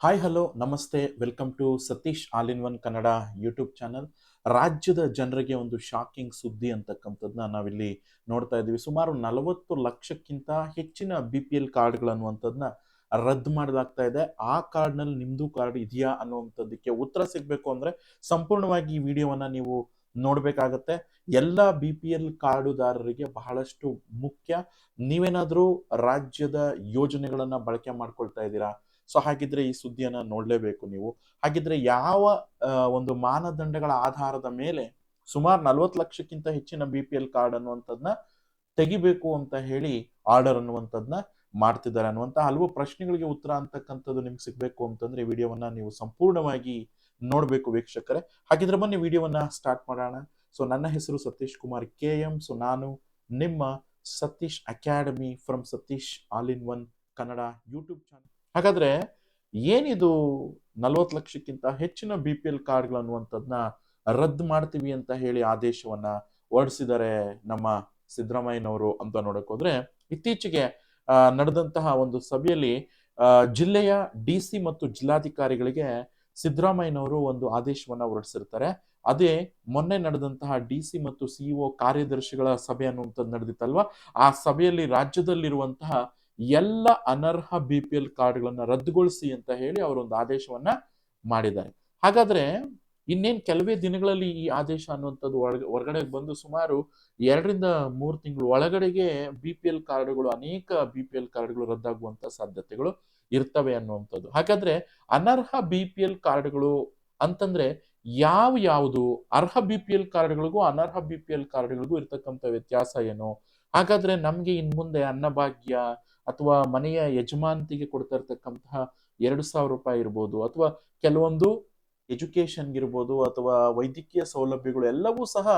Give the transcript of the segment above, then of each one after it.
Hi hello ನಮಸ್ತೆ. Welcome to Satish all in one Kannada YouTube channel ರಾಜ್ಯದ ಜನರಿಗೆ ಒಂದು ಶಾಕಿಂಗ್ ಸುದ್ದಿ ಅಂತಕ್ಕಂಥದ್ದನ್ನ ನಾವಿಲ್ಲಿ ನೋಡ್ತಾ ಇದ್ದೀವಿ. ಸುಮಾರು ನಲವತ್ತು ಲಕ್ಷಕ್ಕಿಂತ ಹೆಚ್ಚಿನ ಬಿ ಪಿ ಎಲ್ ಕಾರ್ಡ್ಗಳನ್ನುವಂಥದ್ದನ್ನ ರದ್ದು ಮಾಡಲಾಗ್ತಾ ಇದೆ. ಆ ಕಾರ್ಡ್ನಲ್ಲಿ ನಿಮ್ಮದು ಕಾರ್ಡ್ ಇದೆಯಾ ಅನ್ನುವಂಥದ್ದಕ್ಕೆ ಉತ್ತರ ಸಿಗಬೇಕು ಅಂದರೆ ಸಂಪೂರ್ಣವಾಗಿ ಈ ವಿಡಿಯೋವನ್ನು ನೀವು ನೋಡ್ಬೇಕಾಗತ್ತೆ. ಎಲ್ಲ ಬಿ ಪಿ ಎಲ್ ಕಾರ್ಡುದಾರರಿಗೆ ಬಹಳಷ್ಟು ಮುಖ್ಯ. ನೀವೇನಾದರೂ ರಾಜ್ಯದ ಯೋಜನೆಗಳನ್ನು ಬಳಕೆ ಮಾಡ್ಕೊಳ್ತಾ ಇದ್ದೀರಾ? ಸೊ, ಹಾಗಿದ್ರೆ ಈ ಸುದ್ದಿಯನ್ನ ನೋಡಲೇಬೇಕು ನೀವು. ಹಾಗಿದ್ರೆ ಯಾವ ಒಂದು ಮಾನದಂಡಗಳ ಆಧಾರದ ಮೇಲೆ ಸುಮಾರು ನಲ್ವತ್ತು ಲಕ್ಷಕ್ಕಿಂತ ಹೆಚ್ಚಿನ ಬಿ ಪಿ ಎಲ್ ಕಾರ್ಡ್ ಅನ್ನುವಂಥದ್ದನ್ನ ತೆಗಿಬೇಕು ಅಂತ ಹೇಳಿ ಆರ್ಡರ್ ಅನ್ನುವಂಥದ್ದನ್ನ ಮಾಡ್ತಿದ್ದಾರೆ ಅನ್ನುವಂಥ ಹಲವು ಪ್ರಶ್ನೆಗಳಿಗೆ ಉತ್ತರ ಅಂತಕ್ಕಂಥದ್ದು ನಿಮ್ಗೆ ಸಿಗಬೇಕು ಅಂತಂದ್ರೆ ಈ ವಿಡಿಯೋವನ್ನ ನೀವು ಸಂಪೂರ್ಣವಾಗಿ ನೋಡ್ಬೇಕು ವೀಕ್ಷಕರೇ. ಹಾಗಿದ್ರೆ ಬನ್ನಿ ವಿಡಿಯೋವನ್ನ ಸ್ಟಾರ್ಟ್ ಮಾಡೋಣ. ಸೊ ನನ್ನ ಹೆಸರು Satish Kumar, K M. So ನಾನು ನಿಮ್ಮ Satish academy from Satish all in one Kannada YouTube channel ಹಾಗಾದ್ರೆ ಏನಿದು ನಲವತ್ತು ಲಕ್ಷಕ್ಕಿಂತ ಹೆಚ್ಚಿನ ಬಿ ಪಿ ಎಲ್ ಕಾರ್ಡ್ಗಳು ಅನ್ನುವಂಥದ್ದನ್ನ ರದ್ದು ಮಾಡ್ತೀವಿ ಅಂತ ಹೇಳಿ ಆದೇಶವನ್ನ ಹೊರಡಿಸಿದ್ದಾರೆ ನಮ್ಮ ಸಿದ್ದರಾಮಯ್ಯನವರು ಅಂತ ನೋಡಕ್ ಹೋದ್ರೆ, ಇತ್ತೀಚೆಗೆ ನಡೆದಂತಹ ಒಂದು ಸಭೆಯಲ್ಲಿ ಜಿಲ್ಲೆಯ ಡಿ ಸಿ ಮತ್ತು ಜಿಲ್ಲಾಧಿಕಾರಿಗಳಿಗೆ ಸಿದ್ದರಾಮಯ್ಯನವರು ಒಂದು ಆದೇಶವನ್ನ ಹೊರಡಿಸಿರ್ತಾರೆ. ಅದೇ ಮೊನ್ನೆ ನಡೆದಂತಹ ಡಿ ಸಿ ಮತ್ತು ಸಿಇಒ ಕಾರ್ಯದರ್ಶಿಗಳ ಸಭೆ ಅನ್ನುವಂಥದ್ದು ನಡೆದಿತ್ತಲ್ವಾ? ಆ ಸಭೆಯಲ್ಲಿ ರಾಜ್ಯದಲ್ಲಿರುವಂತಹ ಎಲ್ಲ ಅನರ್ಹ ಬಿ ಪಿ ಎಲ್ ಕಾರ್ಡ್ಗಳನ್ನ ರದ್ದುಗೊಳಿಸಿ ಅಂತ ಹೇಳಿ ಅವರೊಂದು ಆದೇಶವನ್ನ ಮಾಡಿದ್ದಾರೆ. ಹಾಗಾದ್ರೆ ಇನ್ನೇನ್ ಕೆಲವೇ ದಿನಗಳಲ್ಲಿ ಈ ಆದೇಶ ಅನ್ನುವಂಥದ್ದು ಹೊರಗ- ಹೊರಗಡೆ ಬಂದು ಸುಮಾರು ಎರಡರಿಂದ ಮೂರು ತಿಂಗಳು ಒಳಗಡೆಗೆ ಬಿ ಪಿ ಎಲ್ ಕಾರ್ಡ್ಗಳು, ಅನೇಕ ಬಿ ಪಿ ಎಲ್ ಕಾರ್ಡ್ಗಳು ರದ್ದಾಗುವಂತ ಸಾಧ್ಯತೆಗಳು. ಇರ್ತವೆ ಅನ್ನುವಂಥದ್ದು. ಹಾಗಾದ್ರೆ ಅನರ್ಹ ಬಿ ಪಿ ಎಲ್ ಕಾರ್ಡ್ಗಳು ಅಂತಂದ್ರೆ ಯಾವ ಯಾವುದು? ಅರ್ಹ ಬಿ ಪಿ ಎಲ್ ಕಾರ್ಡ್ಗಳಿಗೂ ಅನರ್ಹ ಬಿ ಪಿ ಎಲ್ ಕಾರ್ಡ್ಗಳಿಗೂ ಇರ್ತಕ್ಕಂಥ ವ್ಯತ್ಯಾಸ ಏನು? ಹಾಗಾದ್ರೆ ನಮ್ಗೆ ಇನ್ ಮುಂದೆ ಅನ್ನಭಾಗ್ಯ ಅಥವಾ ಮನೆಯ ಯಜಮಾನತಿಗೆ ಕೊಡ್ತಾ ಇರ್ತಕ್ಕಂತಹ ಎರಡು ಸಾವಿರ ರೂಪಾಯಿ ಇರ್ಬೋದು ಅಥವಾ ಕೆಲವೊಂದು ಎಜುಕೇಶನ್ ಇರ್ಬೋದು ಅಥವಾ ವೈದ್ಯಕೀಯ ಸೌಲಭ್ಯಗಳು ಎಲ್ಲವೂ ಸಹ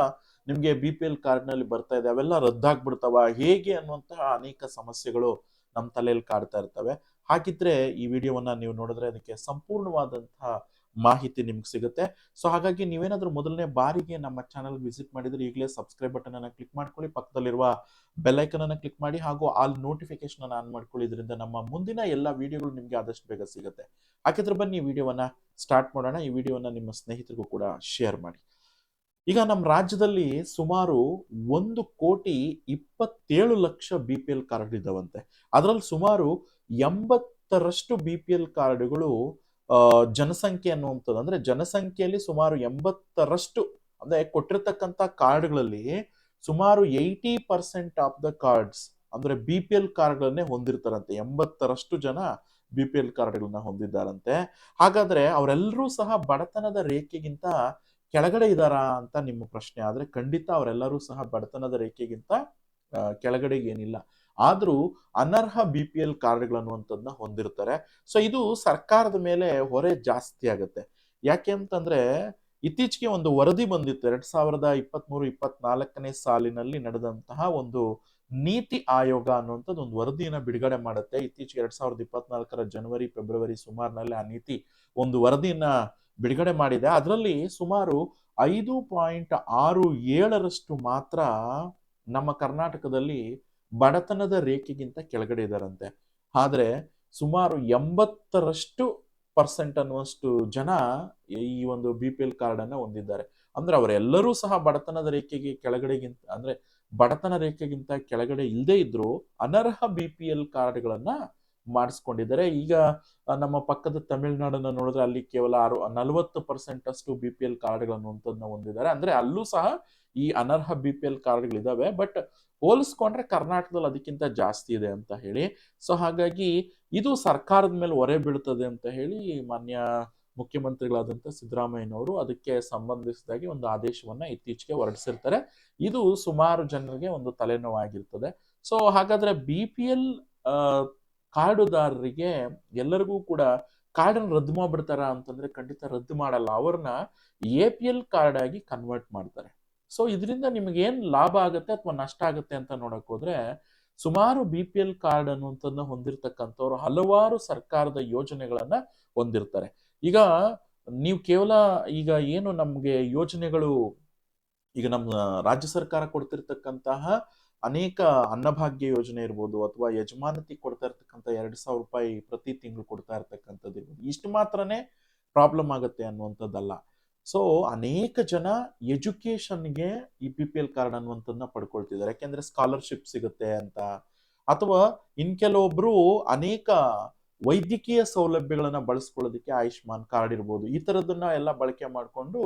ನಿಮ್ಗೆ ಬಿ ಪಿ ಎಲ್ ಕಾರ್ಡ್ನಲ್ಲಿ ಬರ್ತಾ ಇದೆ. ಅವೆಲ್ಲ ರದ್ದಾಗ್ಬಿಡ್ತಾವ. ಹೇಗೆ ಅನ್ನುವಂತಹ ಅನೇಕ ಸಮಸ್ಯೆಗಳು ನಮ್ಮ ತಲೆಯಲ್ಲಿ ಕಾಡ್ತಾ ಇರ್ತವೆ. ಹಾಗಿದ್ರೆ ಈ ವಿಡಿಯೋವನ್ನ ನೀವು ನೋಡಿದ್ರೆ ಅದಕ್ಕೆ ಸಂಪೂರ್ಣವಾದಂತಹ ಮಾಹಿತಿ ನಿಮ್ಗೆ ಸಿಗುತ್ತೆ. ಸೊ ಹಾಗಾಗಿ ನೀವೇನಾದ್ರೂ ಮೊದಲನೇ ಬಾರಿಗೆ ನಮ್ಮ ಚಾನಲ್ ವಿಸಿಟ್ ಮಾಡಿದ್ರೆ ಈಗಲೇ ಸಬ್ಸ್ಕ್ರೈಬ್ ಬಟನ್ ಅನ್ನ ಕ್ಲಿಕ್ ಮಾಡ್ಕೊಳ್ಳಿ. ಪಕ್ಕದಲ್ಲಿರುವ ಬೆಲ್ಲೈಕನ್ ಅನ್ನ ಕ್ಲಿಕ್ ಮಾಡಿ ಹಾಗೂ ಆಲ್ ನೋಟಿಫಿಕೇಶನ್ ಅನ್ನ ಆನ್ ಮಾಡ್ಕೊಳ್ಳಿ. ಇದರಿಂದ ನಮ್ಮ ಮುಂದಿನ ಎಲ್ಲ ವಿಡಿಯೋಗಳು ನಿಮ್ಗೆ ಆದಷ್ಟು ಬೇಗ ಸಿಗುತ್ತೆ. ಹಾಗಿದ್ರೆ ಬನ್ನಿ, ಈ ವಿಡಿಯೋವನ್ನ ಸ್ಟಾರ್ಟ್ ಮಾಡೋಣ. ಈ ವಿಡಿಯೋವನ್ನ ನಿಮ್ಮ ಸ್ನೇಹಿತರಿಗೂ ಕೂಡ ಶೇರ್ ಮಾಡಿ. ಈಗ ನಮ್ಮ ರಾಜ್ಯದಲ್ಲಿ ಸುಮಾರು ಒಂದು ಕೋಟಿ ಇಪ್ಪತ್ತೇಳು ಲಕ್ಷ ಬಿ ಪಿ ಎಲ್ ಕಾರ್ಡ್ ಇದ್ದಾವಂತೆ ಅದರಲ್ಲಿ ಸುಮಾರು ಎಂಬತ್ತರಷ್ಟು ಬಿ ಪಿ ಎಲ್ ಕಾರ್ಡ್ಗಳು ಜನಸಂಖ್ಯೆ ಅನ್ನುವಂಥದ್ದು. ಅಂದ್ರೆ ಜನಸಂಖ್ಯೆಯಲ್ಲಿ ಸುಮಾರು ಎಂಬತ್ತರಷ್ಟು, ಅಂದ್ರೆ ಕೊಟ್ಟಿರ್ತಕ್ಕಂಥ ಕಾರ್ಡ್ಗಳಲ್ಲಿ ಸುಮಾರು eighty percent of the cards, ಅಂದ್ರೆ ಬಿ ಪಿ ಎಲ್ ಕಾರ್ಡ್ಗಳನ್ನೇ ಹೊಂದಿರ್ತಾರಂತೆ. ಎಂಬತ್ತರಷ್ಟು ಜನ ಬಿ ಪಿ ಎಲ್ ಕಾರ್ಡ್ಗಳನ್ನ ಹೊಂದಿದ್ದಾರಂತೆ. ಹಾಗಾದ್ರೆ ಅವರೆಲ್ಲರೂ ಸಹ ಬಡತನದ ರೇಖೆಗಿಂತ ಕೆಳಗಡೆ ಇದ್ದಾರಾ ಅಂತ ನಿಮ್ಮ ಪ್ರಶ್ನೆ. ಆದ್ರೆ ಖಂಡಿತ ಅವರೆಲ್ಲರೂ ಸಹ ಬಡತನದ ರೇಖೆಗಿಂತ ಕೆಳಗಡೆಗೇನಿಲ್ಲ. ಆದ್ರೂ ಅನರ್ಹ ಬಿ ಪಿ ಎಲ್ ಕಾರ್ಡ್ಗಳನ್ನುವಂಥದ್ದನ್ನ ಹೊಂದಿರ್ತಾರೆ. ಸೊ ಇದು ಸರ್ಕಾರದ ಮೇಲೆ ಹೊರೆ ಜಾಸ್ತಿ ಆಗುತ್ತೆ. ಯಾಕೆ ಅಂತಂದ್ರೆ, ಇತ್ತೀಚೆಗೆ ಒಂದು ವರದಿ ಬಂದಿತ್ತು. ಎರಡ್ ಸಾವಿರದ ಇಪ್ಪತ್ಮೂರು, ಇಪ್ಪತ್ನಾಲ್ಕನೇ ಸಾಲಿನಲ್ಲಿ ನಡೆದಂತಹ ಒಂದು ನೀತಿ ಆಯೋಗ ಅನ್ನುವಂಥದ್ದು ಒಂದು ವರದಿಯನ್ನ ಬಿಡುಗಡೆ ಮಾಡುತ್ತೆ. ಇತ್ತೀಚೆಗೆ ಎರಡ್ ಸಾವಿರದ ಇಪ್ಪತ್ನಾಲ್ಕರ ಜನವರಿ, ಫೆಬ್ರವರಿ ಸುಮಾರಿನಲ್ಲಿ ಆ ನೀತಿ ಒಂದು ವರದಿಯನ್ನ ಬಿಡುಗಡೆ ಮಾಡಿದೆ. ಅದರಲ್ಲಿ ಸುಮಾರು ಐದು ಪಾಯಿಂಟ್ ಆರು ಏಳರಷ್ಟು ಮಾತ್ರ ನಮ್ಮ ಕರ್ನಾಟಕದಲ್ಲಿ ಬಡತನದ ರೇಖೆಗಿಂತ ಕೆಳಗಡೆ ಇದ್ದಾರಂತೆ ಆದರೆ ಸುಮಾರು ಎಂಬತ್ತರಷ್ಟು ಪರ್ಸೆಂಟ್ ಅನ್ನುವಷ್ಟು ಜನ ಈ ಒಂದು ಬಿ ಪಿ ಎಲ್ ಕಾರ್ಡ್ ಅನ್ನ ಹೊಂದಿದ್ದಾರೆ. ಅಂದ್ರೆ ಅವರೆಲ್ಲರೂ ಸಹ ಬಡತನದ ರೇಖೆಗೆ ಕೆಳಗಡೆಗಿಂತ, ಅಂದ್ರೆ ಬಡತನ ರೇಖೆಗಿಂತ ಕೆಳಗಡೆ ಇಲ್ಲದೆ ಇದ್ರು ಅನರ್ಹ ಬಿ ಪಿ ಎಲ್ ಕಾರ್ಡ್ಗಳನ್ನ ಮಾಡಿಸ್ಕೊಂಡಿದ್ದಾರೆ. ಈಗ ನಮ್ಮ ಪಕ್ಕದ ತಮಿಳುನಾಡನ್ನ ನೋಡಿದ್ರೆ ಅಲ್ಲಿ ಕೇವಲ ಆರು, ನಲವತ್ತು ಪರ್ಸೆಂಟ್ ಅಷ್ಟು ಬಿ ಪಿ ಎಲ್ ಕಾರ್ಡ್ಗಳನ್ನು ಹೊಂದಿದ್ದಾರೆ. ಅಂದ್ರೆ ಅಲ್ಲೂ ಸಹ ಈ ಅನರ್ಹ ಬಿ ಪಿ ಎಲ್ ಕಾರ್ಡ್ಗಳಿದಾವೆ ಬಟ್ ಹೋಲಿಸ್ಕೊಂಡ್ರೆ ಕರ್ನಾಟಕದಲ್ಲಿ ಅದಕ್ಕಿಂತ ಜಾಸ್ತಿ ಇದೆ ಅಂತ ಹೇಳಿ. ಸೊ ಹಾಗಾಗಿ ಇದು ಸರ್ಕಾರದ ಮೇಲೆ ಹೊರೆ ಬೀಳ್ತದೆ ಅಂತ ಹೇಳಿ ಮಾನ್ಯ ಮುಖ್ಯಮಂತ್ರಿಗಳಾದಂಥ ಸಿದ್ದರಾಮಯ್ಯನವರು ಅದಕ್ಕೆ ಸಂಬಂಧಿಸಿದಾಗಿ ಒಂದು ಆದೇಶವನ್ನ ಇತ್ತೀಚೆಗೆ ಹೊರಡಿಸಿರ್ತಾರೆ. ಇದು ಸುಮಾರು ಜನರಿಗೆ ಒಂದು ತಲೆನೋವಾಗಿರ್ತದೆ. ಸೊ ಹಾಗಾದ್ರೆ ಬಿ ಪಿ ಎಲ್ ಕಾರ್ಡುದಾರರಿಗೆ ಎಲ್ಲರಿಗೂ ಕೂಡ ಕಾರ್ಡನ್ನು ರದ್ದು ಮಾಡ್ಬಿಡ್ತಾರ ಅಂತಂದ್ರೆ ಖಂಡಿತ ರದ್ದು ಮಾಡಲ್ಲ. ಅವ್ರನ್ನ A P L card convert ಮಾಡ್ತಾರೆ. ಸೊ ಇದರಿಂದ ನಿಮ್ಗೆ ಏನ್ ಲಾಭ ಆಗುತ್ತೆ ಅಥವಾ ನಷ್ಟ ಆಗುತ್ತೆ ಅಂತ ನೋಡಕ್ ಹೋದ್ರೆ, ಸುಮಾರು ಬಿ ಪಿ ಎಲ್ ಕಾರ್ಡ್ ಅನ್ನುವಂಥದ್ದನ್ನ ಹೊಂದಿರತಕ್ಕಂಥವ್ರು ಹಲವಾರು ಸರ್ಕಾರದ ಯೋಜನೆಗಳನ್ನ ಹೊಂದಿರ್ತಾರೆ. ಈಗ ನೀವು ಕೇವಲ ಈಗ ಏನು ನಮಗೆ ಯೋಜನೆಗಳು ಈಗ ನಮ್ಮ ರಾಜ್ಯ ಸರ್ಕಾರ ಕೊಡ್ತಿರ್ತಕ್ಕಂತಹ ಅನೇಕ ಅನ್ನಭಾಗ್ಯ ಯೋಜನೆ ಇರ್ಬೋದು ಅಥವಾ ಯಜಮಾನತಿ ಕೊಡ್ತಾ ಇರ್ತಕ್ಕಂಥ ಎರಡು ಸಾವಿರ ರೂಪಾಯಿ ಪ್ರತಿ ತಿಂಗಳು ಕೊಡ್ತಾ ಇರ್ತಕ್ಕಂಥದ್ದು ಇರ್ಬೋದು. ಇಷ್ಟು ಮಾತ್ರನೇ ಪ್ರಾಬ್ಲಮ್ ಆಗುತ್ತೆ ಅನ್ನುವಂಥದ್ದಲ್ಲ. ಸೊ ಅನೇಕ ಜನ ಎಜುಕೇಶನ್ಗೆ ಈ ಪಿ ಪಿ ಎಲ್ ಕಾರ್ಡ್ ಅನ್ನುವಂಥದ್ದನ್ನ ಪಡ್ಕೊಳ್ತಿದ್ದಾರೆ. ಯಾಕೆಂದ್ರೆ ಸ್ಕಾಲರ್ಶಿಪ್ ಸಿಗುತ್ತೆ ಅಂತ. ಅಥವಾ ಇನ್ ಕೆಲವೊಬ್ರು ಅನೇಕ ವೈದ್ಯಕೀಯ ಸೌಲಭ್ಯಗಳನ್ನ ಬಳಸ್ಕೊಳ್ಳೋದಕ್ಕೆ ಆಯುಷ್ಮಾನ್ ಕಾರ್ಡ್ ಇರ್ಬೋದು. ಈ ತರದನ್ನ ಎಲ್ಲ ಬಳಕೆ ಮಾಡಿಕೊಂಡು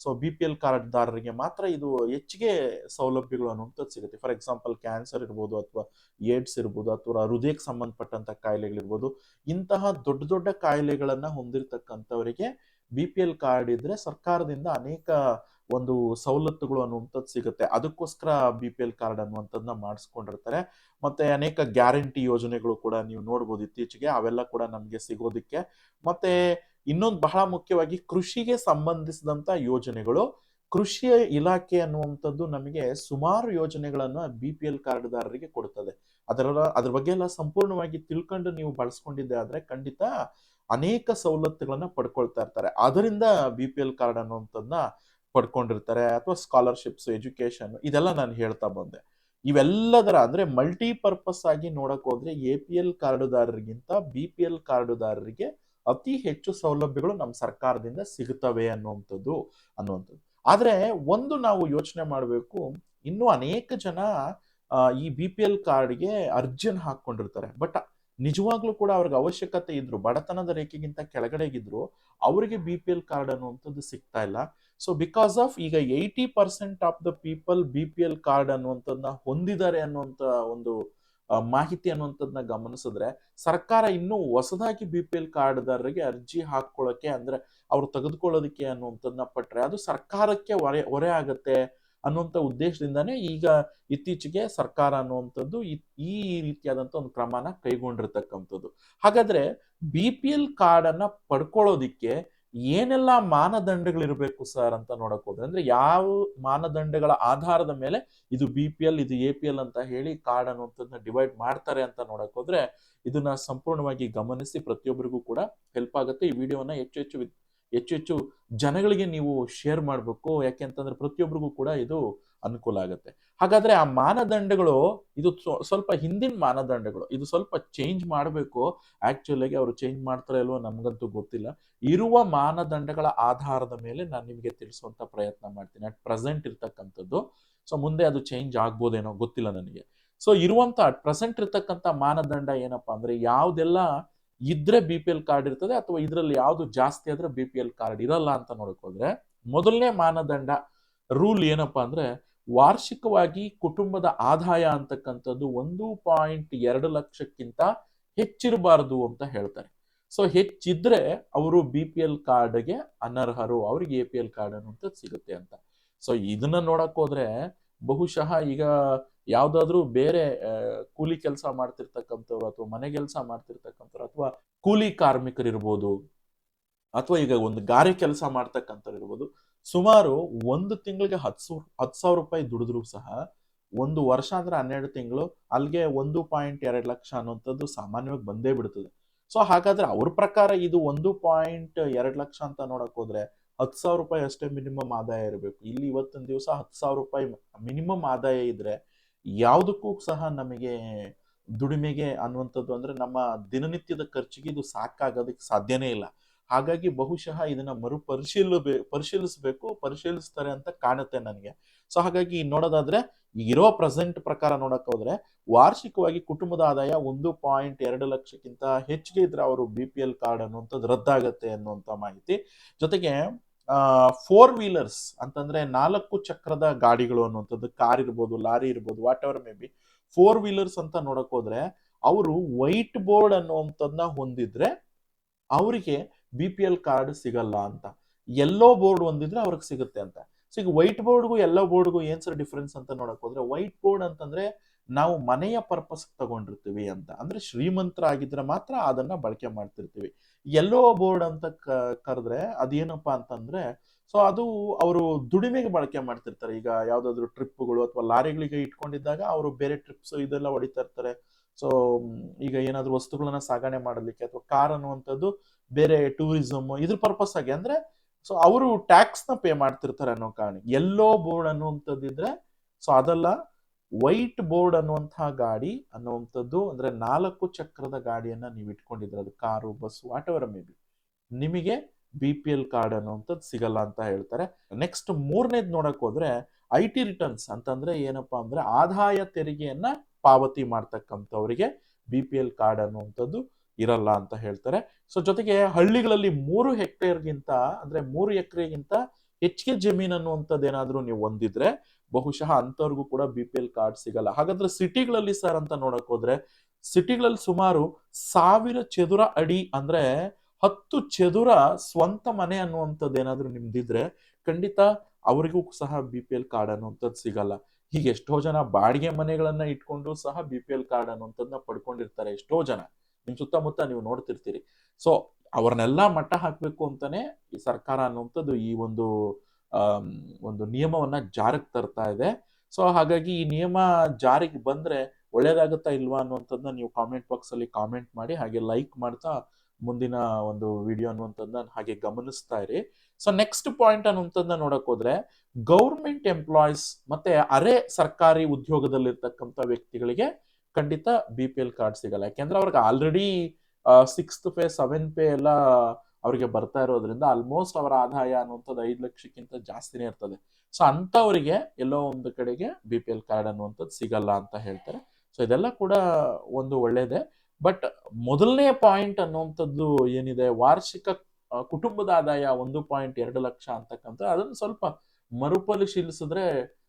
ಸೊ ಬಿ ಪಿ ಎಲ್ ಕಾರ್ಡ್ದಾರರಿಗೆ ಮಾತ್ರ ಇದು ಹೆಚ್ಚಿಗೆ ಸೌಲಭ್ಯಗಳು ಅನ್ನುವಂಥದ್ದು ಸಿಗುತ್ತೆ. ಫಾರ್ ಎಕ್ಸಾಂಪಲ್ ಕ್ಯಾನ್ಸರ್ ಇರ್ಬೋದು ಅಥವಾ ಏಡ್ಸ್ ಇರ್ಬೋದು ಅಥವಾ ಹೃದಯಕ್ಕೆ ಸಂಬಂಧಪಟ್ಟಂತ ಕಾಯಿಲೆಗಳಿರ್ಬೋದು. ಇಂತಹ ದೊಡ್ಡ ದೊಡ್ಡ ಕಾಯಿಲೆಗಳನ್ನ ಹೊಂದಿರತಕ್ಕಂಥವರಿಗೆ ಬಿ ಪಿ ಎಲ್ ಕಾರ್ಡ್ ಇದ್ರೆ ಸರ್ಕಾರದಿಂದ ಅನೇಕ ಒಂದು ಸವಲತ್ತುಗಳು ಅನ್ನುವಂಥದ್ದು ಸಿಗುತ್ತೆ. ಅದಕ್ಕೋಸ್ಕರ ಬಿ ಪಿ ಎಲ್ ಕಾರ್ಡ್ ಅನ್ನುವಂಥದ್ದನ್ನ ಮಾಡಿಸ್ಕೊಂಡಿರ್ತಾರೆ. ಮತ್ತೆ ಅನೇಕ ಗ್ಯಾರಂಟಿ ಯೋಜನೆಗಳು ಕೂಡ ನೀವು ನೋಡ್ಬೋದು ಇತ್ತೀಚೆಗೆ. ಅವೆಲ್ಲ ಕೂಡ ನಮಗೆ ಸಿಗೋದಕ್ಕೆ. ಮತ್ತೆ ಇನ್ನೊಂದು ಬಹಳ ಮುಖ್ಯವಾಗಿ ಕೃಷಿಗೆ ಸಂಬಂಧಿಸಿದಂತ ಯೋಜನೆಗಳು. ಕೃಷಿ ಇಲಾಖೆ ಅನ್ನುವಂಥದ್ದು ನಮಗೆ ಸುಮಾರು ಯೋಜನೆಗಳನ್ನು ಬಿ ಪಿ ಎಲ್ ಕಾರ್ಡ್ದಾರರಿಗೆ ಕೊಡುತ್ತದೆ ಅದರ, ಅದ್ರ ಬಗ್ಗೆ ಎಲ್ಲ ಸಂಪೂರ್ಣವಾಗಿ ತಿಳ್ಕೊಂಡು ನೀವು ಬಳಸ್ಕೊಂಡಿದ್ದೆ ಆದರೆ ಖಂಡಿತ ಅನೇಕ ಸವಲತ್ತುಗಳನ್ನ ಪಡ್ಕೊಳ್ತಾ ಇರ್ತಾರೆ. ಅದರಿಂದ ಬಿ ಪಿ ಎಲ್ ಕಾರ್ಡ್ ಅನ್ನುವಂಥದ್ದನ್ನ ಪಡ್ಕೊಂಡಿರ್ತಾರೆ ಅಥವಾ ಸ್ಕಾಲರ್ಶಿಪ್ಸ್ ಎಜುಕೇಶನ್ ಇದೆಲ್ಲ ನಾನು ಹೇಳ್ತಾ ಬಂದೆ. ಇವೆಲ್ಲದರ ಅಂದ್ರೆ ಮಲ್ಟಿ ಪರ್ಪಸ್ ಆಗಿ ನೋಡಕ್ ಹೋದ್ರೆ ಎ ಪಿ ಎಲ್ ಕಾರ್ಡುದಾರರಿಗಿಂತ ಬಿ ಪಿ ಎಲ್ ಕಾರ್ಡುದಾರರಿಗೆ ಅತಿ ಹೆಚ್ಚು ಸೌಲಭ್ಯಗಳು ನಮ್ಮ ಸರ್ಕಾರದಿಂದ ಸಿಗುತ್ತವೆ ಅನ್ನುವಂಥದ್ದು ಅನ್ನುವಂಥದ್ದು. ಆದ್ರೆ ಒಂದು ನಾವು ಯೋಚನೆ ಮಾಡಬೇಕು, ಇನ್ನೂ ಅನೇಕ ಜನ ಈ ಬಿ ಪಿ ಎಲ್ ಕಾರ್ಡ್ಗೆ ಅರ್ಜಿಯನ್ನು ಹಾಕೊಂಡಿರ್ತಾರೆ ಬಟ್ ನಿಜವಾಗ್ಲೂ ಕೂಡ ಅವ್ರಿಗೆ ಅವಶ್ಯಕತೆ ಇದ್ರು, ಬಡತನದ ರೇಖೆಗಿಂತ ಕೆಳಗಡೆಗಿದ್ರು, ಅವರಿಗೆ ಬಿ ಪಿ ಎಲ್ ಕಾರ್ಡ್ ಅನ್ನುವಂಥದ್ದು ಸಿಗ್ತಾ ಇಲ್ಲ. ಸೊ ಬಿಕಾಸ್ ಆಫ್ ಈಗ eighty percent of the people B P L card ಅನ್ನುವಂಥದ್ದನ್ನ ಹೊಂದಿದ್ದಾರೆ ಅನ್ನುವಂಥ ಒಂದು ಮಾಹಿತಿ ಅನ್ನುವಂಥದ್ದನ್ನ ಗಮನಿಸಿದ್ರೆ, ಸರ್ಕಾರ ಇನ್ನೂ ಹೊಸದಾಗಿ ಬಿ ಪಿ ಎಲ್ ಕಾರ್ಡ್ದಾರರಿಗೆ ಅರ್ಜಿ ಹಾಕೊಳ್ಳೋಕೆ ಅಂದ್ರೆ ಅವ್ರು ತೆಗೆದುಕೊಳ್ಳೋದಕ್ಕೆ ಅನ್ನುವಂಥದ್ದನ್ನ ಪಟ್ರೆ ಅದು ಸರ್ಕಾರಕ್ಕೆ ಹೊರೆ ಹೊರೆ ಆಗತ್ತೆ. ಅನ್ನುವಂಥ ಉದ್ದೇಶದಿಂದಾನೇ ಈಗ ಇತ್ತೀಚೆಗೆ ಸರ್ಕಾರ ಅನ್ನುವಂಥದ್ದು ಈ- ರೀತಿಯಾದಂಥ ಒಂದು ಕ್ರಮನ ಕೈಗೊಂಡಿರ್ತಕ್ಕಂಥದ್ದು. ಹಾಗಾದ್ರೆ ಬಿ ಪಿ ಎಲ್ ಕಾರ್ಡ್ ಅನ್ನ ಪಡ್ಕೊಳ್ಳೋದಿಕ್ಕೆ ಏನೆಲ್ಲ ಮಾನದಂಡಗಳಿರ್ಬೇಕು ಸರ್ ಅಂತ ನೋಡಕ್ ಹೋದ್ರೆ, ಅಂದ್ರೆ ಯಾವ ಮಾನದಂಡಗಳ ಆಧಾರದ ಮೇಲೆ ಇದು ಬಿ ಪಿ ಎಲ್ ಇದು ಎ ಪಿ ಎಲ್ ಅಂತ ಹೇಳಿ ಕಾರ್ಡ್ ಅನ್ನುವಂಥದ್ದನ್ನ ಡಿವೈಡ್ ಮಾಡ್ತಾರೆ ಅಂತ ನೋಡಕ್ ಹೋದ್ರೆ, ಇದನ್ನ ಸಂಪೂರ್ಣವಾಗಿ ಗಮನಿಸಿ ಪ್ರತಿಯೊಬ್ಬರಿಗೂ ಕೂಡ ಹೆಲ್ಪ್ ಆಗುತ್ತೆ. ಈ ವಿಡಿಯೋನ ಹೆಚ್ಚು ಹೆಚ್ಚು ಹೆಚ್ಚು ಹೆಚ್ಚು ಜನಗಳಿಗೆ ನೀವು ಶೇರ್ ಮಾಡಬೇಕು. ಯಾಕೆಂತಂದ್ರೆ ಪ್ರತಿಯೊಬ್ಬರಿಗೂ ಕೂಡ ಇದು ಅನುಕೂಲ ಆಗುತ್ತೆ. ಹಾಗಾದ್ರೆ ಆ ಮಾನದಂಡಗಳು, ಇದು ಸ್ವ- ಸ್ವಲ್ಪ ಹಿಂದಿನ ಮಾನದಂಡಗಳು, ಇದು ಸ್ವಲ್ಪ ಚೇಂಜ್ ಮಾಡಬೇಕು. ಆಕ್ಚುಲ್ ಆಗಿ ಅವರು ಚೇಂಜ್ ಮಾಡ್ತಾರೆ ಇಲ್ವೋ ನಮಗಂತೂ ಗೊತ್ತಿಲ್ಲ. ಇರುವ ಮಾನದಂಡಗಳ ಆಧಾರದ ಮೇಲೆ ನಾನು ನಿಮಗೆ ತಿಳಿಸುವಂತ ಪ್ರಯತ್ನ ಮಾಡ್ತೀನಿ. ಅಟ್ ಪ್ರೆಸೆಂಟ್ ಇರ್ತಕ್ಕಂಥದ್ದು. ಸೊ ಮುಂದೆ ಅದು ಚೇಂಜ್ ಆಗ್ಬೋದೇನೋ ಗೊತ್ತಿಲ್ಲ ನನಗೆ. ಸೊ ಇರುವಂತ ಪ್ರೆಸೆಂಟ್ ಇರ್ತಕ್ಕಂಥ ಮಾನದಂಡ ಏನಪ್ಪಾ ಅಂದ್ರೆ, ಯಾವ್ದೆಲ್ಲ ಇದ್ರೆ ಬಿ ಪಿ ಎಲ್ ಕಾರ್ಡ್ ಇರ್ತದೆ ಅಥವಾ ಇದರಲ್ಲಿ ಯಾವುದು ಜಾಸ್ತಿ ಆದ್ರೆ ಬಿ ಪಿ ಎಲ್ ಕಾರ್ಡ್ ಇರಲ್ಲ ಅಂತ ನೋಡ್ಕೊಂಡ್ರೆ ಮೊದಲನೇ ಮಾನದಂಡ ರೂಲ್ ಏನಪ್ಪಾ ಅಂದ್ರೆ ವಾರ್ಷಿಕವಾಗಿ ಕುಟುಂಬದ ಆದಾಯ ಅಂತಕ್ಕಂಥದ್ದು ಒಂದು ಪಾಯಿಂಟ್ ಎರಡು ಲಕ್ಷಕ್ಕಿಂತ ಹೆಚ್ಚಿರಬಾರದು ಅಂತ ಹೇಳ್ತಾರೆ. ಸೊ ಹೆಚ್ಚಿದ್ರೆ ಅವರು ಬಿ ಪಿ ಎಲ್ ಕಾರ್ಡ್ಗೆ ಅನರ್ಹರು, ಅವ್ರಿಗೆ ಎ ಪಿ ಎಲ್ ಕಾರ್ಡ್ ಅನ್ನುವಂಥದ್ದು ಸಿಗುತ್ತೆ ಅಂತ. ಸೊ ಇದನ್ನ ನೋಡಕ್ ಹೋದ್ರೆ ಬಹುಶಃ ಈಗ ಯಾವ್ದಾದ್ರು ಬೇರೆ ಕೂಲಿ ಕೆಲಸ ಮಾಡ್ತಿರ್ತಕ್ಕಂಥವ್ರು ಅಥವಾ ಮನೆ ಕೆಲಸ ಮಾಡ್ತಿರ್ತಕ್ಕಂಥವ್ರು ಅಥವಾ ಕೂಲಿ ಕಾರ್ಮಿಕರಿರ್ಬೋದು ಅಥವಾ ಈಗ ಒಂದು ಗಾರೆ ಕೆಲಸ ಮಾಡ್ತಕ್ಕಂಥವ್ರು ಇರ್ಬೋದು, ಸುಮಾರು ಒಂದು ತಿಂಗಳಿಗೆ ಹತ್ತು ಸಾವಿರ ಹತ್ತು ಸಾವಿರ ರೂಪಾಯಿ ದುಡಿದ್ರು ಸಹ ಒಂದು ವರ್ಷ ಅಂದ್ರೆ ಹನ್ನೆರಡು ತಿಂಗಳು ಅಲ್ಲಿಗೆ ಒಂದು ಪಾಯಿಂಟ್ ಎರಡು ಲಕ್ಷ ಅನ್ನುವಂಥದ್ದು ಸಾಮಾನ್ಯವಾಗಿ ಬಂದೇ ಬಿಡ್ತದೆ. ಸೊ ಹಾಗಾದ್ರೆ ಅವ್ರ ಪ್ರಕಾರ ಇದು ಒಂದು ಪಾಯಿಂಟ್ ಎರಡು ಲಕ್ಷ ಅಂತ ನೋಡಕ್ ಹೋದ್ರೆ ಹತ್ತು ಸಾವಿರ ರೂಪಾಯಿ ಅಷ್ಟೇ ಮಿನಿಮಮ್ ಆದಾಯ ಇರಬೇಕು. ಇಲ್ಲಿ ಇವತ್ತಿನ ದಿವಸ ಹತ್ತು ಸಾವಿರ ರೂಪಾಯಿ ಮಿನಿಮಮ್ ಆದಾಯ ಇದ್ರೆ ಯಾವುದಕ್ಕೂ ಸಹ ನಮಗೆ ದುಡಿಮೆಗೆ ಅನ್ನುವಂಥದ್ದು ಅಂದ್ರೆ ನಮ್ಮ ದಿನನಿತ್ಯದ ಖರ್ಚಿಗೆ ಇದು ಸಾಕಾಗೋದಕ್ಕೆ ಸಾಧ್ಯನೇ ಇಲ್ಲ. ಹಾಗಾಗಿ ಬಹುಶಃ ಇದನ್ನ ಮರುಪರಿಶೀಲ ಪರಿಶೀಲಿಸಬೇಕು, ಪರಿಶೀಲಿಸ್ತಾರೆ ಅಂತ ಕಾಣುತ್ತೆ ನನಗೆ. ಸೊ ಹಾಗಾಗಿ ನೋಡೋದಾದ್ರೆ, ಇರೋ ಪ್ರೆಸೆಂಟ್ ಪ್ರಕಾರ ನೋಡಕ್ ಹೋದ್ರೆ, ವಾರ್ಷಿಕವಾಗಿ ಕುಟುಂಬದ ಆದಾಯ ಒಂದು ಪಾಯಿಂಟ್ ಎರಡು ಲಕ್ಷಕ್ಕಿಂತ ಹೆಚ್ಚಿಗೆ ಇದ್ರೆ ಅವರು ಬಿ ಪಿ ಎಲ್ ಕಾರ್ಡ್ ಅನ್ನುವಂಥದ್ದು ರದ್ದಾಗತ್ತೆ ಅನ್ನುವಂಥ ಮಾಹಿತಿ. ಜೊತೆಗೆ ಫೋರ್ ವೀಲರ್ಸ್ ಅಂತಂದ್ರೆ ನಾಲ್ಕು ಚಕ್ರದ ಗಾಡಿಗಳು ಅನ್ನುವಂಥದ್ದು, ಕಾರ್ ಇರ್ಬೋದು, ಲಾರಿ ಇರ್ಬೋದು whatever may be four wheelers ಅಂತ ನೋಡಕ್ ಹೋದ್ರೆ, ಅವರು ವೈಟ್ ಬೋರ್ಡ್ ಅನ್ನುವಂಥದ್ದನ್ನ ಹೊಂದಿದ್ರೆ, ಅವರಿಗೆ ಬಿ ಪಿ ಎಲ್ ಕಾರ್ಡ್ ಸಿಗಲ್ಲ ಅಂತ. ಎಲ್ಲೋ ಬೋರ್ಡ್ ಒಂದಿದ್ರೆ ಅವ್ರಿಗೆ ಸಿಗುತ್ತೆ ಅಂತ. ಸೊ ಈಗ ವೈಟ್ ಬೋರ್ಡ್ಗೂ ಎಲ್ಲೋ ಬೋರ್ಡ್ಗೂ ಏನ್ ಸರ್ ಡಿಫ್ರೆನ್ಸ್ ಅಂತ ನೋಡಕ್ ಹೋದ್ರೆ ವೈಟ್ ಬೋರ್ಡ್ ಅಂತಂದ್ರೆ ನಾವು ಮನೆಯ ಪರ್ಪಸ್ ತಗೊಂಡಿರ್ತೀವಿ ಅಂತ. ಅಂದ್ರೆ ಶ್ರೀಮಂತರ ಆಗಿದ್ರೆ ಮಾತ್ರ ಅದನ್ನ ಬಳಕೆ ಮಾಡ್ತಿರ್ತೀವಿ. ಎಲ್ಲೋ ಬೋರ್ಡ್ ಅಂತ ಕರೆದ್ರೆ ಅದೇನಪ್ಪ ಅಂತಂದ್ರೆ ಸೊ ಅದು ಅವರು ದುಡಿಮೆಗೆ ಬಳಕೆ ಮಾಡ್ತಿರ್ತಾರೆ. ಈಗ ಯಾವ್ದಾದ್ರು ಟ್ರಿಪ್ಗಳು ಅಥವಾ ಲಾರಿಗಳಿಗೆ ಇಟ್ಕೊಂಡಿದ್ದಾಗ ಅವರು ಬೇರೆ ಟ್ರಿಪ್ಸ್ ಇದೆಲ್ಲ ಹೊಡಿತಾ ಇರ್ತಾರೆ. ಸೊ ಈಗ ಏನಾದ್ರು ವಸ್ತುಗಳನ್ನ ಸಾಗಣೆ ಮಾಡಲಿಕ್ಕೆ ಅಥವಾ ಕಾರ್ ಅನ್ನುವಂಥದ್ದು ಬೇರೆ ಟೂರಿಸಮ್ ಇದ್ರ ಪರ್ಪಸ್ ಆಗಿ ಅಂದ್ರೆ ಸೊ ಅವರು ಟ್ಯಾಕ್ಸ್ನ ಪೇ ಮಾಡ್ತಿರ್ತಾರೆ ಅನ್ನೋ ಕಾರಣ. ಎಲ್ಲೋ ಬೋರ್ಡ್ ಅನ್ನುವಂಥದ್ದಿದ್ರೆ ಸೊ ಅದೆಲ್ಲ ವೈಟ್ ಬೋರ್ಡ್ ಅನ್ನುವಂತಹ ಗಾಡಿ ಅನ್ನುವಂಥದ್ದು ಅಂದ್ರೆ ನಾಲ್ಕು ಚಕ್ರದ ಗಾಡಿಯನ್ನ ನೀವು ಇಟ್ಕೊಂಡಿದ್ರೆ ಅದು car bus whatever may be ನಿಮಗೆ ಬಿ ಪಿ ಎಲ್ ಕಾರ್ಡ್ ಅನ್ನುವಂಥದ್ದು ಸಿಗಲ್ಲ ಅಂತ ಹೇಳ್ತಾರೆ. ನೆಕ್ಸ್ಟ್ ಮೂರನೇದು ನೋಡಕ್ ಹೋದ್ರೆ ಐ ಟಿ ರಿಟರ್ನ್ಸ್ ಅಂತಂದ್ರೆ ಏನಪ್ಪಾ ಅಂದ್ರೆ ಆದಾಯ ತೆರಿಗೆಯನ್ನ ಪಾವತಿ ಮಾಡ್ತಕ್ಕಂಥವರಿಗೆ ಬಿ ಪಿ ಎಲ್ ಕಾರ್ಡ್ ಅನ್ನುವಂಥದ್ದು ಇರಲ್ಲ ಅಂತ ಹೇಳ್ತಾರೆ. ಸೊ ಜೊತೆಗೆ ಹಳ್ಳಿಗಳಲ್ಲಿ ಮೂರು ಹೆಕ್ಟೇರ್ಗಿಂತ, ಅಂದ್ರೆ ಮೂರು ಎಕರೆಗಿಂತ ಹೆಚ್ಚಿಗೆ ಜಮೀನ್ ಅನ್ನುವಂಥದ್ದು ಏನಾದರೂ ನೀವು ಹೊಂದಿದ್ರೆ ಬಹುಶಃ ಅಂಥವ್ರಿಗೂ ಕೂಡ ಬಿ ಪಿ ಎಲ್ ಕಾರ್ಡ್ ಸಿಗಲ್ಲ. ಹಾಗಾದ್ರೆ ಸಿಟಿಗಳಲ್ಲಿ ಸರ್ ಅಂತ ನೋಡಕ್ ಹೋದ್ರೆ ಸಿಟಿಗಳಲ್ಲಿ ಸುಮಾರು ಸಾವಿರ ಚದುರ ಅಡಿ, ಅಂದ್ರೆ ಹತ್ತು ಚದುರ ಸ್ವಂತ ಮನೆ ಅನ್ನುವಂಥದ್ದು ಏನಾದರೂ ನಿಮ್ದಿದ್ರೆ ಖಂಡಿತ ಅವರಿಗೂ ಸಹ ಬಿ ಪಿ ಎಲ್ ಕಾರ್ಡ್ ಅನ್ನುವಂಥದ್ದು ಸಿಗಲ್ಲ. ಹೀಗೆ ಎಷ್ಟೋ ಜನ ಬಾಡಿಗೆ ಮನೆಗಳನ್ನ ಇಟ್ಕೊಂಡು ಸಹ ಬಿ ಪಿ ಎಲ್ ಕಾರ್ಡ್ ಅನ್ನುವಂಥದ್ದನ್ನ ಪಡ್ಕೊಂಡಿರ್ತಾರೆ. ಎಷ್ಟೋ ಜನ. ನಿಮ್ ಸುತ್ತಮುತ್ತ ನೀವು ನೋಡ್ತಿರ್ತೀರಿ. ಸೊ ಅವ್ರನ್ನೆಲ್ಲ ಮಟ್ಟ ಹಾಕ್ಬೇಕು ಅಂತಾನೆ ಈ ಸರ್ಕಾರ ಅನ್ನುವಂಥದ್ದು ಈ ಒಂದು ಒಂದು ನಿಯಮವನ್ನ ಜಾರಿಗೆ ತರ್ತಾ ಇದೆ. ಸೊ ಹಾಗಾಗಿ ಈ ನಿಯಮ ಜಾರಿಗೆ ಬಂದ್ರೆ ಒಳ್ಳೇದಾಗುತ್ತಾ ಇಲ್ವಾ ಅನ್ನುವಂಥದ್ದನ್ನ ನೀವು ಕಾಮೆಂಟ್ ಬಾಕ್ಸ್ ಅಲ್ಲಿ ಕಾಮೆಂಟ್ ಮಾಡಿ ಹಾಗೆ ಲೈಕ್ ಮಾಡ್ತಾ ಮುಂದಿನ ಒಂದು ವಿಡಿಯೋ ಅನ್ನುವಂಥದ್ದನ್ನ ಹಾಗೆ ಗಮನಿಸ್ತಾ ಇರಿ. ಸೊ ನೆಕ್ಸ್ಟ್ ಪಾಯಿಂಟ್ ಅನ್ನುವಂಥದ್ದನ್ನ ನೋಡಕ್ ಹೋದ್ರೆ ಗೌರ್ಮೆಂಟ್ ಎಂಪ್ಲಾಯೀಸ್ ಮತ್ತೆ ಅರೆ ಸರ್ಕಾರಿ ಉದ್ಯೋಗದಲ್ಲಿರ್ತಕ್ಕಂಥ ವ್ಯಕ್ತಿಗಳಿಗೆ ಖಂಡಿತ ಬಿ ಪಿ ಎಲ್ ಕಾರ್ಡ್ ಸಿಗಲ್ಲ. ಯಾಕೆಂದ್ರೆ ಅವ್ರಿಗೆ already sixth pay seven pay ಎಲ್ಲ ಅವರಿಗೆ ಬರ್ತಾ ಇರೋದ್ರಿಂದ ಆಲ್ಮೋಸ್ಟ್ ಅವರ ಆದಾಯ ಅನ್ನುವಂಥದ್ದು ಐದು ಲಕ್ಷಕ್ಕಿಂತ ಜಾಸ್ತಿನೇ ಇರ್ತದೆ. ಸೊ ಅಂಥವರಿಗೆ ಎಲ್ಲೋ ಒಂದು ಕಡೆಗೆ ಬಿ ಪಿ ಎಲ್ ಕಾರ್ಡ್ ಅನ್ನುವಂಥದ್ದು ಸಿಗಲ್ಲ ಅಂತ ಹೇಳ್ತಾರೆ. ಸೊ ಇದೆಲ್ಲ ಕೂಡ ಒಂದು ಒಳ್ಳೇದೇ. ಬಟ್ ಮೊದಲನೇ ಪಾಯಿಂಟ್ ಅನ್ನುವಂಥದ್ದು ಏನಿದೆ? ವಾರ್ಷಿಕ ಕುಟುಂಬದ ಆದಾಯ ಒಂದು ಪಾಯಿಂಟ್ ಎರಡು ಲಕ್ಷ ಅಂತಕ್ಕಂಥ ಅದನ್ನು ಸ್ವಲ್ಪ ಮರುಪರಿಶೀಲಿಸಿದ್ರೆ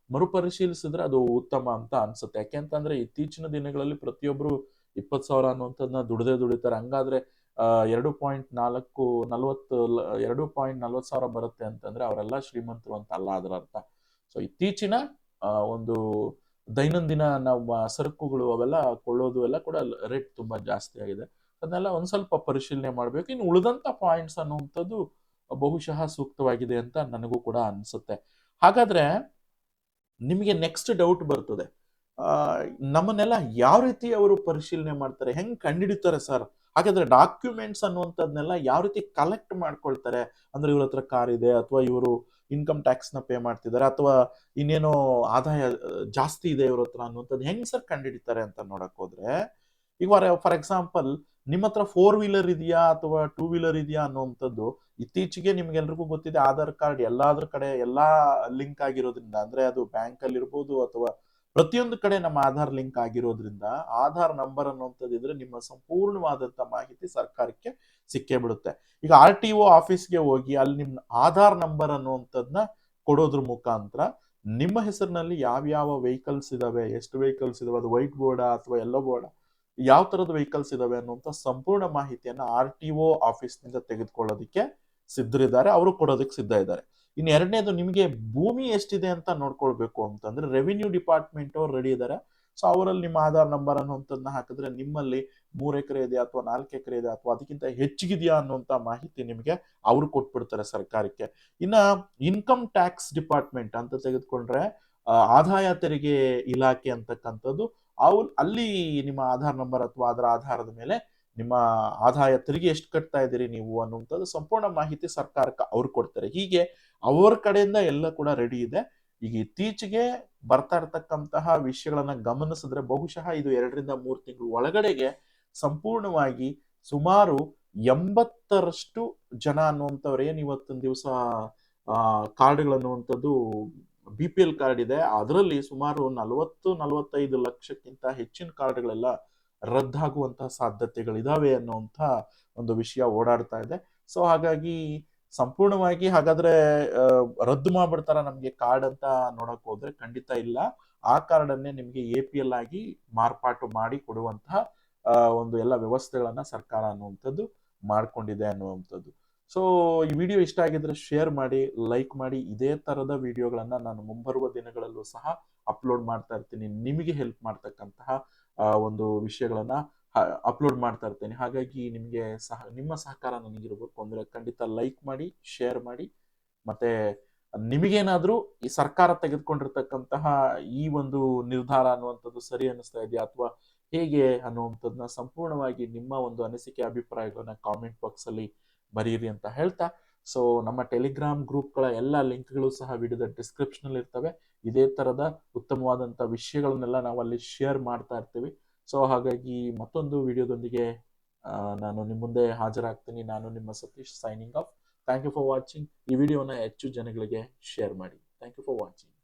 ಮರುಪರಿಶೀಲಿಸಿದ್ರೆ ಅದು ಉತ್ತಮ ಅಂತ ಅನ್ಸುತ್ತೆ. ಯಾಕೆಂತಂದ್ರೆ ಇತ್ತೀಚಿನ ದಿನಗಳಲ್ಲಿ ಪ್ರತಿಯೊಬ್ರು ಇಪ್ಪತ್ತು ಸಾವಿರ ಅನ್ನುವಂಥದ್ದನ್ನ ದುಡ್ದೇ ದುಡಿತಾರೆ. ಹಂಗಾದ್ರೆ ಎರಡು ಪಾಯಿಂಟ್ ನಾಲ್ಕು, ನಲವತ್ತು, ಎರಡು ಪಾಯಿಂಟ್ ನಲ್ವತ್ತು ಸಾವಿರ ಬರುತ್ತೆ ಅಂತಂದ್ರೆ ಅವರೆಲ್ಲ ಶ್ರೀಮಂತರು ಅಂತ ಅಲ್ಲ ಅದರ ಅರ್ಥ. ಸೊ ಇತ್ತೀಚಿನ ಒಂದು ದೈನಂದಿನ ನಾವು ಸರಕುಗಳು ಅವೆಲ್ಲ ಕೊಳ್ಳೋದು ಎಲ್ಲ ಕೂಡ ರೇಟ್ ತುಂಬಾ ಜಾಸ್ತಿ ಆಗಿದೆ. ಅದನ್ನೆಲ್ಲ ಒಂದು ಸ್ವಲ್ಪ ಪರಿಶೀಲನೆ ಮಾಡ್ಬೇಕು. ಇನ್ನು ಉಳಿದಂತ ಪಾಯಿಂಟ್ಸ್ ಅನ್ನುವಂಥದ್ದು ಬಹುಶಃ ಸೂಕ್ತವಾಗಿದೆ ಅಂತ ನನಗೂ ಕೂಡ ಅನ್ಸುತ್ತೆ. ಹಾಗಾದ್ರೆ ನಿಮಗೆ ನೆಕ್ಸ್ಟ್ ಡೌಟ್ ಬರ್ತದೆ. ನಮ್ಮನ್ನೆಲ್ಲ ಯಾವ ರೀತಿ ಅವರು ಪರಿಶೀಲನೆ ಮಾಡ್ತಾರೆ? ಹೆಂಗ್ ಕಂಡಿಡಿತಾರೆ ಸರ್ ಹಾಗಾದ್ರೆ ಡಾಕ್ಯುಮೆಂಟ್ಸ್ ಅನ್ನುವಂಥದ್ನೆಲ್ಲ ಯಾವ ರೀತಿ ಕಲೆಕ್ಟ್ ಮಾಡ್ಕೊಳ್ತಾರೆ? ಅಂದ್ರೆ ಇವ್ರ ಹತ್ರ ಕಾರ್ ಇದೆ, ಅಥವಾ ಇವರು ಇನ್ಕಮ್ ಟ್ಯಾಕ್ಸ್ನ ಪೇ ಮಾಡ್ತಿದ್ದಾರೆ, ಅಥವಾ ಇನ್ನೇನೋ ಆದಾಯ ಜಾಸ್ತಿ ಇದೆ ಇವ್ರ ಹತ್ರ ಅನ್ನುವಂಥದ್ದು ಹೆಂಗ್ ಸರ್ ಕಂಡಿಡಿತಾರೆ ಅಂತ ನೋಡಕ್ ಹೋದ್ರೆ, ಈಗ ಫಾರ್ ಎಕ್ಸಾಂಪಲ್ ನಿಮ್ಮ ಹತ್ರ ಫೋರ್ ವೀಲರ್ ಇದೆಯಾ ಅಥವಾ ಟೂ ವೀಲರ್ ಇದೆಯಾ ಅನ್ನುವಂಥದ್ದು ಇತ್ತೀಚೆಗೆ ನಿಮ್ಗೆಲ್ರಿಗೂ ಗೊತ್ತಿದೆ, ಆಧಾರ್ ಕಾರ್ಡ್ ಎಲ್ಲಾದ್ರ ಕಡೆ ಎಲ್ಲಾ ಲಿಂಕ್ ಆಗಿರೋದ್ರಿಂದ, ಅಂದ್ರೆ ಅದು ಬ್ಯಾಂಕ್ ಅಲ್ಲಿ ಇರ್ಬೋದು ಅಥವಾ ಪ್ರತಿಯೊಂದು ಕಡೆ ನಮ್ಮ ಆಧಾರ್ ಲಿಂಕ್ ಆಗಿರೋದ್ರಿಂದ ಆಧಾರ್ ನಂಬರ್ ಅನ್ನುವಂಥದ್ದು ಇದ್ರೆ ನಿಮ್ಮ ಸಂಪೂರ್ಣವಾದಂತ ಮಾಹಿತಿ ಸರ್ಕಾರಕ್ಕೆ ಸಿಕ್ಕೇ ಬಿಡುತ್ತೆ. ಈಗ ಆರ್ ಟಿ ಒ ಆಫೀಸ್ಗೆ ಹೋಗಿ ಅಲ್ಲಿ ನಿಮ್ಮ ಆಧಾರ್ ನಂಬರ್ ಅನ್ನುವಂಥದ್ದನ್ನ ಕೊಡೋದ್ರ ಮುಖಾಂತರ ನಿಮ್ಮ ಹೆಸರಿನಲ್ಲಿ ಯಾವ್ಯಾವ ವೆಹಿಕಲ್ಸ್ ಇದಾವೆ, ಎಷ್ಟು ವೆಹಿಕಲ್ಸ್ ಇದಾವೆ, ಅದು ವೈಟ್ ಬೋರ್ಡ ಅಥವಾ ಎಲ್ಲೋ ಬೋರ್ಡ ಯಾವ ತರದ ವೆಹಿಕಲ್ಸ್ ಇದಾವೆ ಅನ್ನುವಂಥ ಸಂಪೂರ್ಣ ಮಾಹಿತಿಯನ್ನ ಆರ್ ಟಿ ಒ ಆಫೀಸ್ನಿಂದ ತೆಗೆದುಕೊಳ್ಳೋದಕ್ಕೆ ಸಿದ್ಧರಿದ್ದಾರೆ, ಅವರು ಕೊಡೋದಕ್ಕೆ ಸಿದ್ಧ ಇದ್ದಾರೆ. ಇನ್ನು ಎರಡನೇದು ನಿಮಗೆ ಭೂಮಿ ಎಷ್ಟಿದೆ ಅಂತ ನೋಡ್ಕೊಳ್ಬೇಕು ಅಂತಂದ್ರೆ ರೆವಿನ್ಯೂ ಡಿಪಾರ್ಟ್ಮೆಂಟ್ ಅವ್ರು ರೆಡಿ ಇದ್ದಾರೆ ಸೊ ಅವರಲ್ಲಿ ನಿಮ್ಮ ಆಧಾರ್ ನಂಬರ್ ಅನ್ನುವಂಥದ್ದನ್ನ ಹಾಕಿದ್ರೆ ನಿಮ್ಮಲ್ಲಿ ಮೂರು ಎಕರೆ ಇದೆ ಅಥವಾ ನಾಲ್ಕು ಎಕರೆ ಇದೆ ಅಥವಾ ಅದಕ್ಕಿಂತ ಹೆಚ್ಚಿಗಿದೆಯಾ ಅನ್ನುವಂಥ ಮಾಹಿತಿ ನಿಮಗೆ ಅವರು ಕೊಟ್ಬಿಡ್ತಾರೆ ಸರ್ಕಾರಕ್ಕೆ. ಇನ್ನ ಇನ್ಕಮ್ ಟ್ಯಾಕ್ಸ್ ಡಿಪಾರ್ಟ್ಮೆಂಟ್ ಅಂತ ತೆಗೆದುಕೊಂಡ್ರೆ ಆದಾಯ ತೆರಿಗೆ ಇಲಾಖೆ ಅಂತಕ್ಕಂಥದ್ದು, ಅವ್ರು ಅಲ್ಲಿ ನಿಮ್ಮ ಆಧಾರ್ ನಂಬರ್ ಅಥವಾ ಅದರ ಆಧಾರದ ಮೇಲೆ ನಿಮ್ಮ ಆದಾಯ ತೆರಿಗೆ ಎಷ್ಟು ಕಟ್ತಾ ಇದ್ದೀರಿ ನೀವು ಅನ್ನುವಂಥದ್ದು ಸಂಪೂರ್ಣ ಮಾಹಿತಿ ಸರ್ಕಾರಕ್ಕೆ ಅವ್ರು ಕೊಡ್ತಾರೆ. ಹೀಗೆ ಅವ್ರ ಕಡೆಯಿಂದ ಎಲ್ಲ ಕೂಡ ರೆಡಿ ಇದೆ. ಈಗ ಇತ್ತೀಚೆಗೆ ಬರ್ತಾ ಇರ್ತಕ್ಕಂತಹ ವಿಷಯಗಳನ್ನ ಗಮನಿಸಿದ್ರೆ ಬಹುಶಃ ಇದು ಎರಡರಿಂದ ಮೂರು ತಿಂಗಳು ಒಳಗಡೆಗೆ ಸಂಪೂರ್ಣವಾಗಿ ಸುಮಾರು ಎಂಬತ್ತರಷ್ಟು ಜನ ಅನ್ನುವಂಥವ್ರು ಏನು ಇವತ್ತಿನ ದಿವಸ ಕಾರ್ಡ್ಗಳನ್ನುವಂಥದ್ದು ಬಿ ಪಿ ಎಲ್ ಕಾರ್ಡ್ ಇದೆ. ಅದರಲ್ಲಿ ಸುಮಾರು ನಲವತ್ತು, ನಲವತ್ತೈದು ಲಕ್ಷಕ್ಕಿಂತ ಹೆಚ್ಚಿನ ಕಾರ್ಡ್ಗಳೆಲ್ಲ ರದ್ದಾಗುವಂತಹ ಸಾಧ್ಯತೆಗಳಿದಾವೆ ಅನ್ನುವಂಥ ಒಂದು ವಿಷಯ ಓಡಾಡ್ತಾ ಇದೆ. ಸೊ ಹಾಗಾಗಿ ಸಂಪೂರ್ಣವಾಗಿ ಹಾಗಾದ್ರೆ ರದ್ದು ಮಾಡ್ಬಿಡ್ತಾರ ನಮ್ಗೆ ಕಾರ್ಡ್ ಅಂತ ನೋಡಕ್ ಹೋದ್ರೆ ಖಂಡಿತ ಇಲ್ಲ. ಆ ಕಾರ್ಡ್ ಅನ್ನೇ ನಿಮ್ಗೆ ಎ ಪಿ ಎಲ್ ಆಗಿ ಮಾರ್ಪಾಟು ಮಾಡಿ ಕೊಡುವಂತಹ ಒಂದು ಎಲ್ಲ ವ್ಯವಸ್ಥೆಗಳನ್ನ ಸರ್ಕಾರ ಅನ್ನುವಂಥದ್ದು ಮಾಡ್ಕೊಂಡಿದೆ ಅನ್ನುವಂಥದ್ದು. ಸೊ ಈ ವಿಡಿಯೋ ಇಷ್ಟ ಆಗಿದ್ರೆ ಶೇರ್ ಮಾಡಿ ಲೈಕ್ ಮಾಡಿ, ಇದೇ ತರದ ವಿಡಿಯೋಗಳನ್ನ ನಾನು ಮುಂಬರುವ ದಿನಗಳಲ್ಲೂ ಸಹ ಅಪ್ಲೋಡ್ ಮಾಡ್ತಾ ಇರ್ತೀನಿ. ನಿಮಗೆ ಹೆಲ್ಪ್ ಮಾಡ್ತಕ್ಕಂತಹ ಒಂದು ವಿಷಯಗಳನ್ನ ಅಪ್ಲೋಡ್ ಮಾಡ್ತಾ ಇರ್ತೇನೆ. ಹಾಗಾಗಿ ನಿಮಗೆ ಸಹ, ನಿಮ್ಮ ಸಹಕಾರ ನನಗಿರ್ಬೇಕು ಅಂದರೆ ಖಂಡಿತ ಲೈಕ್ ಮಾಡಿ ಶೇರ್ ಮಾಡಿ, ಮತ್ತೆ ನಿಮಗೇನಾದರೂ ಈ ಸರ್ಕಾರ ತೆಗೆದುಕೊಂಡಿರ್ತಕ್ಕಂತಹ ಈ ಒಂದು ನಿರ್ಧಾರ ಅನ್ನುವಂಥದ್ದು ಸರಿ ಅನ್ನಿಸ್ತಾ ಇದೆಯಾ? ಅಥವಾ ಹೇಗೆ ಅನ್ನುವಂಥದ್ದನ್ನ ಸಂಪೂರ್ಣವಾಗಿ ನಿಮ್ಮ ಒಂದು ಅನಿಸಿಕೆ, ಅಭಿಪ್ರಾಯಗಳನ್ನ ಕಾಮೆಂಟ್ ಬಾಕ್ಸ್ ಅಲ್ಲಿ ಬರೀರಿ ಅಂತ ಹೇಳ್ತಾ. ಸೊ ನಮ್ಮ ಟೆಲಿಗ್ರಾಮ್ ಗ್ರೂಪ್ಗಳ ಎಲ್ಲ ಲಿಂಕ್ಗಳು ಸಹ ವಿಡಿಯೋದ ಡಿಸ್ಕ್ರಿಪ್ಷನಲ್ಲಿ ಇರ್ತವೆ. ಇದೇ ಥರದ ಉತ್ತಮವಾದಂಥ ವಿಷಯಗಳನ್ನೆಲ್ಲ ನಾವು ಅಲ್ಲಿ ಶೇರ್ ಮಾಡ್ತಾ ಇರ್ತೀವಿ. ಸೊ ಹಾಗಾಗಿ ಮತ್ತೊಂದು ವಿಡಿಯೋದೊಂದಿಗೆ ನಾನು ನಿಮ್ಮ ಮುಂದೆ ಹಾಜರಾಗ್ತೀನಿ. ನಾನು ನಿಮ್ಮ Satish signing off thank you for watching ಈ ವಿಡಿಯೋನ ಹೆಚ್ಚು ಜನಗಳಿಗೆ ಶೇರ್ ಮಾಡಿ. Thank you for watching